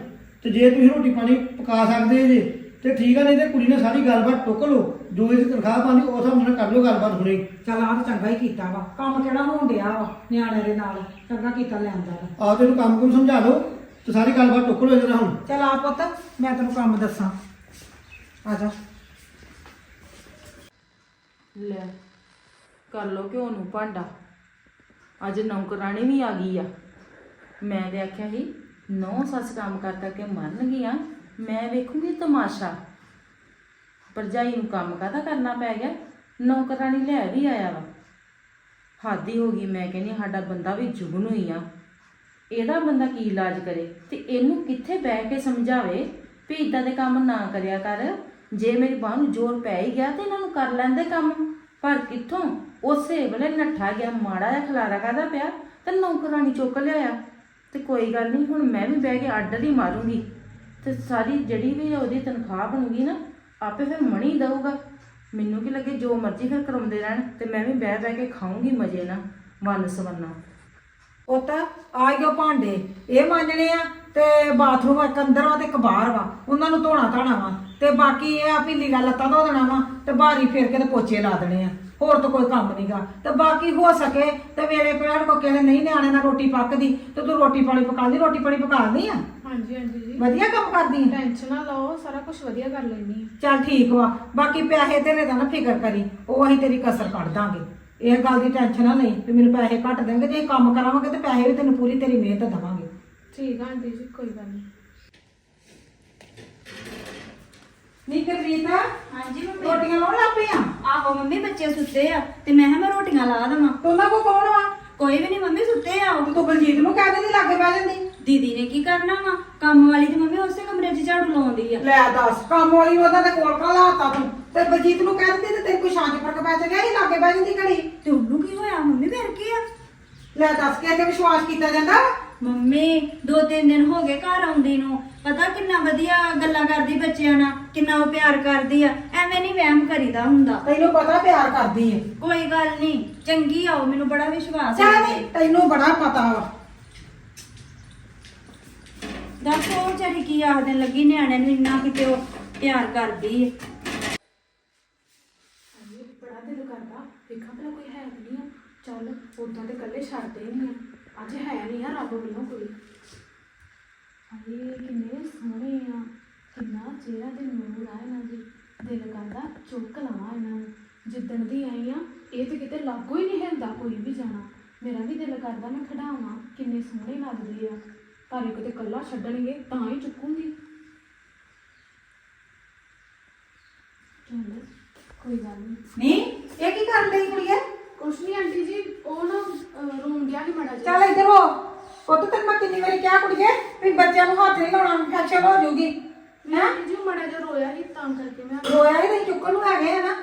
ਤੇ ਜੇ ਤੁਸੀਂ ਰੋਟੀ ਪਾਣੀ ਪਕਾ ਸਕਦੇ ਜੇ ਤੇ ਠੀਕ ਆ ਨਹੀਂ ਤੇ ਕੁੜੀ ਨੇ ਸਾਰੀ ਗੱਲਬਾਤ ਟੁੱਕ ਲਓ ਜੋ ਇਹਦੀ ਤਨਖਾਹ ਪਾਣੀ ਉਹ ਸਭ ਨਾਲ ਕਰ ਲਓ ਗੱਲਬਾਤ ਹੁਣੇ। ਚੱਲ ਆਹ ਤਾਂ ਚੰਗਾ ਹੀ ਕੀਤਾ ਵਾ। ਕੰਮ ਕਿਹੜਾ ਹੋਣ ਡਿਆ ਵਾ ਨਿਆਣਿਆਂ ਦੇ ਨਾਲ। ਚੰਗਾ ਕੀਤਾ ਲਿਆਂਦਾ ਵਾ ਆਪ ਤੈਨੂੰ ਕੰਮ ਕੁਮ ਸਮਝਾ ਲਓ ਤੇ ਸਾਰੀ ਗੱਲਬਾਤ ਟੁੱਕ ਲਓ ਇਹਦੇ ਨਾਲ ਹੁਣ। ਚੱਲ ਆ ਪੁੱਤ ਮੈਂ ਤੈਨੂੰ ਕੰਮ ਦੱਸਾਂ। ਆ ਜਾ। ਲੈ ਕਰ ਲੋ ਘਿਓ ਨੂੰ ਭਾਂਡਾ। ਅੱਜ ਨੌਕਰਾਣੀ ਵੀ ਆ ਗਈ ਆ। ਮੈਂ ਤੇ ਆਖਿਆ ਸੀ ਨੌ ਸੱਸ ਕੰਮ ਕਰ ਕਰਕੇ ਮਰਨਗੀਆਂ। ਮੈਂ ਵੇਖੂੰਗੀ ਤਮਾਸ਼ਾ। ਭਰਜਾਈ ਨੂੰ ਕੰਮ ਕਾਹਦਾ ਕਰਨਾ ਪੈ ਗਿਆ? ਨੌਕਰਾਣੀ ਲੈ ਵੀ ਆਇਆ ਵਾ। ਹਾਦੀ ਹੋ ਗਈ, ਮੈਂ ਕਹਿੰਦੀ ਸਾਡਾ ਬੰਦਾ ਵੀ ਜੁਗਨ ਹੋਈ ਆ। ਇਹਦਾ ਬੰਦਾ ਕੀ ਇਲਾਜ ਕਰੇ? ਤੇ ਇਹਨੂੰ ਕਿੱਥੇ ਬਹਿ ਕੇ ਸਮਝਾਵੇ ਵੀ ਇਦਾਂ ਦੇ ਕੰਮ ਨਾ ਕਰਿਆ ਕਰ? ਜੇ ਮੇਰੀ ਬਾਹ ਨੂੰ ਜ਼ੋਰ ਪੈ ਹੀ ਗਿਆ ਤੇ ਇਹਨਾਂ ਨੂੰ ਕਰ ਲੈਂਦੇ ਕੰਮ। ਪਰ ਕਿੱਥੋਂ? ਉਸੇ ਵੇਲੇ ਨੱਠਾ ਗਿਆ, ਮਾੜਾ ਜਿਹਾ ਖਲਾਰਾ ਕਾਦਾ ਪਿਆ? ਤੇ ਨੌਕਰਾਨੀ ਚੁੱਕ ਲਿਆਇਆ। ਤੇ ਕੋਈ ਗੱਲ ਨਹੀਂ, ਹੁਣ ਮੈਂ ਵੀ ਬਹਿ ਕੇ ਆਰਡਰ ਹੀ ਮਾਰੂੰਗੀ। ਤੇ ਸਾਰੀ ਜਿਹੜੀ ਵੀ ਉਹਦੀ ਤਨਖਾਹ ਬਣੂਗੀ ਨਾ, ਆਪੇ ਫਿਰ ਮਣੀ ਦਊਗਾ। ਮੈਨੂੰ ਕੀ ਲੱਗੇ, ਜੋ ਮਰਜ਼ੀ ਫਿਰ ਕਰਾਉਂਦੇ ਰਹਿਣ, ਤੇ ਮੈਂ ਵੀ ਬਹਿ ਬਹਿ ਕੇ ਖਾਊਂਗੀ ਮਜੇ ਨਾਲ, ਮਨ ਸਵੰਨਾ ਪੁੱਤ ਆ ਗਏ ਭਾਂਡੇ, ਇਹ ਮਾਂਜਣੇ ਆ, ਤੇ ਬਾਥਰੂਮ ਇੱਕ ਅੰਦਰ ਵਾ ਤੇ ਇੱਕ ਬਾਹਰ ਵਾ। ਉਹਨਾਂ ਨੂੰ ਧੋਣਾ ਧਾਣਾ ਵਾ, ਤੇ ਬਾਕੀ ਇਹ ਆ ਵੀ ਲੀਲਾ ਲੱਤਾਂ ਧੋ ਦੇਣਾ ਵਾ, ਤੇ ਬਾਹਰੀ ਫੇਰ ਕੇ ਤੇ ਪੋਚੇ ਲਾ ਦੇਣੇ ਆ। ਹੋਰ ਤਾਂ ਕੋਈ ਕੰਮ ਨਹੀਂਗਾ ਤੇ ਬਾਕੀ ਹੋ ਸਕੇ, ਤੇ ਵੇਲੇ ਪਿਆਰ ਕੋ ਕਹਿੰਦੇ ਨਹੀਂ ਨਿਆਣੇ ਨਾਲ ਰੋਟੀ ਪੱਕਦੀ, ਤੇ ਤੂੰ ਰੋਟੀ ਪਾਣੀ ਪਕਾਉਂਦੀ ਰੋਟੀ ਪਾਣੀ ਪਕਾਉਂਦੀ ਆ? ਹਾਂਜੀ ਹਾਂਜੀ ਜੀ। ਵਧੀਆ ਕੰਮ ਕਰਦੀ ਆ? ਟੈਨਸ਼ਨ ਨਾ ਲਓ ਸਾਰਾ ਕੁਝ ਵਧੀਆ ਕਰ ਲੈਣੀ ਚੱਲ ਠੀਕ ਵਾ ਬਾਕੀ ਪੈਸੇ ਤੇਰੇ ਦਾ ਨਾ ਫਿਕਰ ਕਰੀ ਉਹ ਅਸੀਂ ਤੇਰੀ ਕਸਰ ਕੱਢ ਦਾਂਗੇ। ਇਹ ਗੱਲ ਦੀ ਟੈਨਸ਼ਨ ਨਾ ਲਈ ਵੀ ਮੈਨੂੰ ਪੈਸੇ ਘੱਟ ਦੇਣਗੇ ਜੇ ਕੰਮ ਕਰਾਵਾਂਗੇ ਤੇ ਪੈਸੇ ਵੀ ਤੈਨੂੰ ਪੂਰੀ ਤੇਰੀ ਮਿਹਨਤ ਦੇਵਾਂਗੇ। ਠੀਕ ਆ ਆਂਟੀ ਜੀ ਕੋਈ ਗੱਲ ਨਹੀਂ ਨੀ ਕਰਰੀਤ ਹਾਂਜੀ ਮੰਮੀ। ਰੋਟੀਆਂ ਲਾਉਣ ਲੱਗ ਪਈ ਆ? ਆਹੋ ਮੰਮੀ ਬੱਚੇ ਸੁੱਤੇ ਆ ਤੇ ਮੈਂ ਕਿਹਾ ਮੈਂ ਰੋਟੀਆਂ ਲਾ ਦੇਵਾਂ। ਤੂੰ ਉਹਨਾਂ ਕੋ ਕੌਣ ਵਾ? ਕੋਈ ਵੀ ਨਹੀਂ ਮੰਮੀ ਸੁੱਤੇ ਆ ਉਹ। ਤੂੰ ਬਲਜੀਤ ਨੂੰ ਕਹਿ ਦਿੰਦੀ ਲਾਗੇ ਬਹਿ ਜਾਂਦੀ। ਦੀਦੀ ਨੇ ਕੀ ਕਰਨਾ ਵਾ? ਕੰਮ ਵਾਲੀ ਤੇ ਮੰਮੀ ਉਸੇ ਕਮਰੇ 'ਚ ਝਾੜੂ ਲਾਉਂਦੀ ਆ। ਲੈ ਦੱਸ ਕੰਮ ਵਾਲੀ ਉਹਨਾਂ ਦੇ ਕੋਲ ਕਾ ਲਾਤਾ ਤੂੰ? ਤੇ ਬਲਜੀਤ ਨੂੰ ਕਹਿ ਦਿੰਦੀ ਤੇ ਤੇਰੇ ਕੋਈ ਸ਼ਾਂਤ ਫ਼ਰਕ ਪੈ ਜਾਗਾ ਇਹ ਲਾਗੇ ਬਹਿ ਜਾਂਦੀ ਘੜੀ। ਤੇ ਉਹਨੂੰ ਕੀ ਹੋਇਆ? ਮੰਮੀ ਫਿਰ ਕੀ ਆ? ਲੈ ਦੱਸ ਕੇ ਤੇ ਵਿਸ਼ਵਾਸ ਕੀਤਾ ਜਾਂਦਾ ਮੰਮੀ ਦੋ ਤਿੰਨ ਦਿਨ ਹੋ ਗਏ ਘਰ ਆਉਂਦੀ ਨੂੰ। ਪਤਾ ਕਿੰਨਾ ਵਧੀਆ ਗੱਲਾਂ ਕਰਦੀ ਬੱਚਿਆਂ ਨਾਲ ਕਿੰਨਾ ਉਹ ਪਿਆਰ ਕਰਦੀ ਆ। ਐਵੇਂ ਨਹੀਂ ਵਹਿਮ ਕਰੀਦਾ ਹੁੰਦਾ। ਤੈਨੂੰ ਪਤਾ ਪਿਆਰ ਕਰਦੀ ਏ ਕੋਈ ਗੱਲ ਨਹੀਂ ਚੰਗੀ ਆ ਉਹ ਮੈਨੂੰ ਬੜਾ ਵਿਸ਼ਵਾਸ ਹੈ ਤੈਨੂੰ ਬੜਾ ਪਤਾ ਵਾ। ਦੱਸ ਉਹ ਵਿਚਾਰੀ ਕੀ ਆਖਦੇ, ਲੱਗੀ ਨਿਆਣਿਆਂ ਨੂੰ ਇੰਨਾ ਕਿਤੇ ਉਹ ਪਿਆਰ ਕਰਦੀ ਹੈ ਹਾਂਜੀ ਬੜਾ ਦਿਲ ਕਰਦਾ। ਵੇਖਾਂ ਭਲਾ ਕੋਈ ਹੈ ਕਿ ਨਹੀਂ ਆ। ਚੱਲ ਉਦਾਂ ਤੇ ਇਕੱਲੇ ਛੱਡਦੇ ਹੀ ਨਹੀਂ ਆ। ਅੱਜ ਹੈ ਨਹੀਂ ਆ ਰੱਬ ਵੱਲੋਂ ਕੋਈ। ਹਾਏ ਕਿੰਨੇ ਸੋਹਣੇ ਆ। ਕਿੰਨਾ ਚਿਹਰਾ ਤੇ ਨੂਰ ਆ ਇਹਨਾਂ ਦੀ। ਦਿਲ ਕਰਦਾ ਚੁੱਕ ਲਵਾਂ ਇਹਨਾਂ ਨੂੰ। ਜਿੱਦਣ ਦੀ ਆਈ ਆ, ਇਹ ਤੇ ਕਿਤੇ ਲਾਗੋ ਹੀ ਨਹੀਂ ਹਿਲਦਾ ਕੋਈ ਵੀ ਜਾਣਾ। ਮੇਰਾ ਵੀ ਦਿਲ ਕਰਦਾ ਮੈਂ ਖੜਾਵਾਂ ਕਿੰਨੇ ਸੋਹਣੇ ਲੱਗਦੇ ਆ। ਇਹ ਕਿਤੇ ਕੱਲਾ ਛੱਡਣਗੇ ਤਾਂ ਹੀ ਚੁੱਕੂੰਗੀ। ਚੱਲ ਕੋਈ ਗੱਲ ਨਹੀਂ ਨਹੀਂ ਇਹ ਕੀ ਕਰਨ ਲਈ ਕੁੜੀਏ? ਕੁਛ ਨਹੀਂ ਆਂਟੀ ਜੀ ਉਹ ਨਾ ਅਹ, ਰੋਣ ਗਿਆ ਸੀ ਮੜਾ ਚੱਲ ਇੱਧਰ ਹੋ। ਪੁੱਤ ਤੈਨੂੰ ਮੈਂ ਕਿੰਨੀ ਵਾਰੀ ਕਿਹਾ ਕੁੜੀਏ ਵੀ ਬੱਚਿਆਂ ਨੂੰ ਹੱਥ ਨਹੀਂ ਲਾਉਣਾ ਇਨਫੈਕਸ਼ਨ ਹੋ ਜਾਊਗੀ। ਮੈਂ ਜੀ ਮੜਾ ਜਿਹਾ ਰੋਇਆ ਸੀ ਤਾਂ ਕਰਕੇ ਮੈਂ ਰੋਇਆ ਹੀ ਨਹੀਂ ਚੁੱਕਣ ਨੂੰ ਹੈਗੇ ਆ ਨਾ।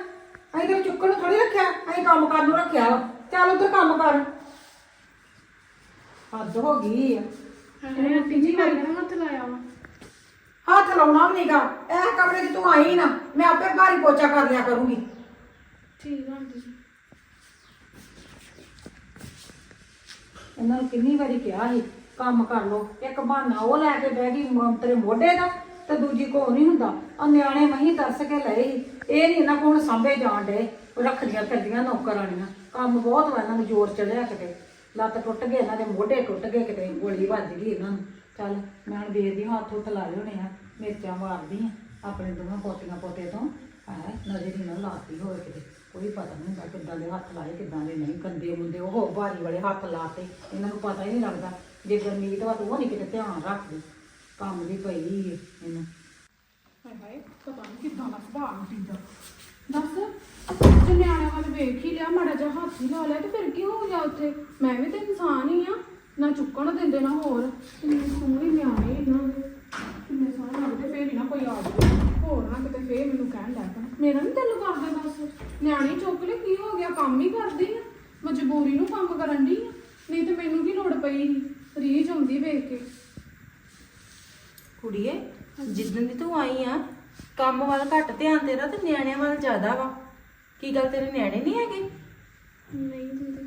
ਅਸੀਂ ਤਾਂ ਚੁੱਕਣ ਨੂੰ ਥੋੜੀ ਰੱਖਿਆ ਅਸੀਂ ਕੰਮ ਕਰਨ ਨੂੰ ਰੱਖਿਆ ਵਾ। ਚੱਲ ਉੱਧਰ ਕੰਮ ਕਰ। ਹੱਦ ਹੋ ਗਈ ਆ। ਹਾਂ ਹੱਥ ਲਾਇਆ ਵਾ। ਹੱਥ ਲਾਉਣਾ ਵੀ ਨਹੀਂਗਾ ਇਹ ਕਮਰੇ 'ਚ ਤੂੰ ਆਈ ਨਾ ਮੈਂ ਆਪੇ ਭਾਰੀ ਪੋਚਾ ਕਰ ਲਿਆ ਕਰੂੰਗੀ। ਠੀਕ ਆ ਆਂਟੀ ਜੀ ਇਹਨਾਂ ਨੂੰ ਕਿੰਨੀ ਵਾਰੀ ਕਿਹਾ ਸੀ ਕੰਮ ਕਰ ਲੋ ਇੱਕ ਬਹਾਨਾ ਉਹ ਲੈ ਕੇ ਬਹਿ ਗਈ ਮ- ਤੇਰੇ ਮੋਢੇ ਦਾ ਤੇ ਦੂਜੀ ਕੋ ਨਹੀਂ ਹੁੰਦਾ। ਆ ਨਿਆਣੇ ਮਹੀਂ ਤਰਸ ਕੇ ਲਏ ਸੀ। ਇਹ ਨਹੀਂ ਇਹਨਾਂ ਕੋਲ ਸਾਂਭੇ ਜਾਣ ਡੇ ਰੱਖਦੀਆਂ ਫਿਰਦੀਆਂ ਨੌਕਰਾਣੀਆਂ। ਕੰਮ ਬਹੁਤ ਵਾ ਇਹਨਾਂ ਨੂੰ ਜ਼ੋਰ ਚੜਿਆ ਕਿਤੇ। ਲੱਤ ਟੁੱਟ ਗਏ ਇਹਨਾਂ ਦੇ ਮੋਢੇ ਟੁੱਟ ਗਏ, ਕਿਤੇ ਗੋਲੀ ਵੱਜ ਗਈ ਇਹਨਾਂ ਨੂੰ। ਚੱਲ, ਮੈਂ ਹੁਣ ਵੇਖਦੀ ਹਾਂ ਹੱਥ ਉੱਤ ਲਾਏ ਹੋਣੇ ਆ, ਮਿਰਚਾਂ ਮਾਰਦੀ ਆ, ਆਪਣੇ ਦੋਵਾਂ ਪੋਤੀਆਂ ਪੋਤੇ ਤੋਂ। ਹੈ ਨਜ਼ਰ ਹੀ ਨਾ ਲਾਤੀ ਹੋਵੇ ਕਿਤੇ। ਕੋਈ ਪਤਾ ਨਹੀਂ ਹੁੰਦਾ ਕਿੱਦਾਂ ਦੇ ਹੱਥ ਲਾਏ, ਕਿੱਦਾਂ ਦੇ ਨਹੀਂ। ਗੰਦੇ ਮੁੰਡੇ ਉਹ ਬਾਰੀ ਵਾਲੇ ਹੱਥ ਲਾਤੇ, ਇਹਨਾਂ ਨੂੰ ਪਤਾ ਹੀ ਨਹੀਂ ਲੱਗਦਾ। ਜੇ ਗਰਮੀਤ ਵਾ ਤਾਂ ਉਹ ਨਹੀਂ ਕਿਤੇ ਧਿਆਨ ਰੱਖਦੀ। ਕੰਮ ਦੀ ਪਈ ਇਹਨੂੰ। ਹਾਏ ਹਾਏ, ਪਤਾ ਨਹੀਂ ਕਿੱਦਾਂ ਦਾ ਸੁਭਾਅ ਆਂਟੀ ਦੱਸ। ਜੇ ਨਿਆਣਿਆਂ ਵੱਲ ਵੇਖ ਹੀ ਲਿਆ, ਮਾੜਾ ਜਿਹਾ ਹੱਥ ਹੀ ਲਾ ਲਿਆ ਤੇ ਫਿਰ ਕੀ ਹੋ ਗਿਆ ਉੱਥੇ? ਮੈਂ ਵੀ ਤੇ ਇਨਸਾਨ ਹੀ ਆ, ਨਾ ਚੁੱਕਣ ਦਿੰਦੇ ਨਾ ਹੋਰ। ਕਿੰਨੇ ਸੋਹਣੇ ਨਿਆਣੇ ਇਹਨਾਂ ਦੇ। ਕਿੰਨੇ ਸੋਹਣੇ ਲੱਗਦੇ, ਫੇਰ ਹੀ ਨਾ ਕੋਈ ਆ ਜਾਵੇ। ਹੋਰ ਨਾ ਕਿਤੇ ਫੇਰ ਮੈਨੂੰ ਕਹਿਣ ਲੱਗ ਪੈਣ। ਮੇਰਾ ਨਹੀਂ ਦਿਲ ਕਰਦਾ ਦੱਸ ਨਿਆਣੇ ਚੁੱਕ ਲੈ ਕੀ ਹੋ ਗਿਆ? ਕੰਮ ਹੀ ਕਰਦੀ ਆ। ਮਜਬੂਰੀ ਨੂੰ ਕੰਮ ਕਰਨ ਦੀ ਆ। ਨਹੀਂ ਤੇ ਮੈਨੂੰ ਕੀ ਲੋੜ ਪਈ? ਸੀ ਰੀਝ ਆਉਂਦੀ ਵੇਖ ਕੇ। ਕੁੜੀਏ, ਜਿੱਦਣ ਦੀ ਤੂੰ ਆਈ ਆ, ਕੰਮ ਵੱਲ ਘੱਟ ਧਿਆਨ ਤੇਰਾ ਤੇ ਨਿਆਣਿਆਂ ਵੱਲ ਜ਼ਿਆਦਾ ਵਾ। ਕੀ ਗੱਲ ਤੇਰੇ ਨਿਆਣੇ ਨਹੀਂ ਹੈਗੇ? ਨਹੀਂ ਦੀਦੀ।